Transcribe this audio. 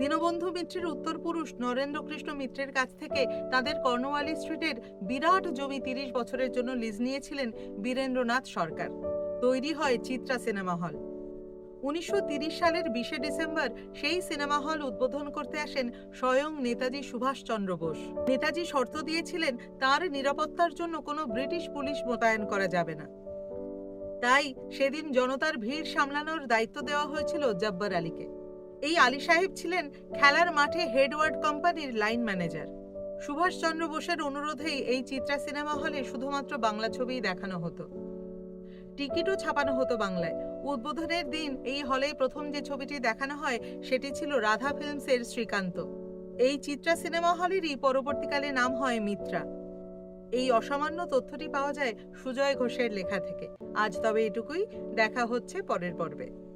দীনবন্ধু মিত্রের উত্তরপুরুষ নরেন্দ্র কৃষ্ণ মিত্রের কাছ থেকে তাদের কর্নওয়ালি স্ট্রিটের বিরাট জমি তিরিশ বছরের জন্য লিজ নিয়েছিলেন বীরেন্দ্রনাথ সরকার। তৈরি হয় চিত্রা সিনেমা হল। উনিশশো সালের বিশে ডিসেম্বর সেই সিনেমা হল উদ্বোধন করতে আসেন স্বয়ং নেতাজি সুভাষচন্দ্র বোস। নেতাজি শর্ত দিয়েছিলেন তার নিরাপত্তার জন্য কোনো ব্রিটিশ পুলিশ মোতায়েন করা যাবে না। তাই সেদিন জনতার ভিড় সামলানোর দায়িত্ব দেওয়া হয়েছিল জব্বার আলীকে। এই আলী সাহেব ছিলেন খেলার মাঠে হেডওয়ার্ড কোম্পানির লাইন ম্যানেজার। সুভাষচন্দ্র বোসের অনুরোধেই এই চিত্রা সিনেমা হলে শুধুমাত্র বাংলা ছবিই দেখানো হতো। টিকিটও ছাপানো হতো বাংলায়। উদ্বোধনের দিন এই হলে প্রথম যে ছবিটি দেখানো হয়, সেটি ছিল রাধা ফিল্মসের শ্রীকান্ত। এই চিত্রা সিনেমা হলেরই পরবর্তীকালে নাম হয় মিত্রা। এই অসামান্য তথ্যটি পাওয়া যায় সুজয় ঘোষের লেখা থেকে। আজ তবে এটুকুই। দেখা হচ্ছে পরের পর্বে।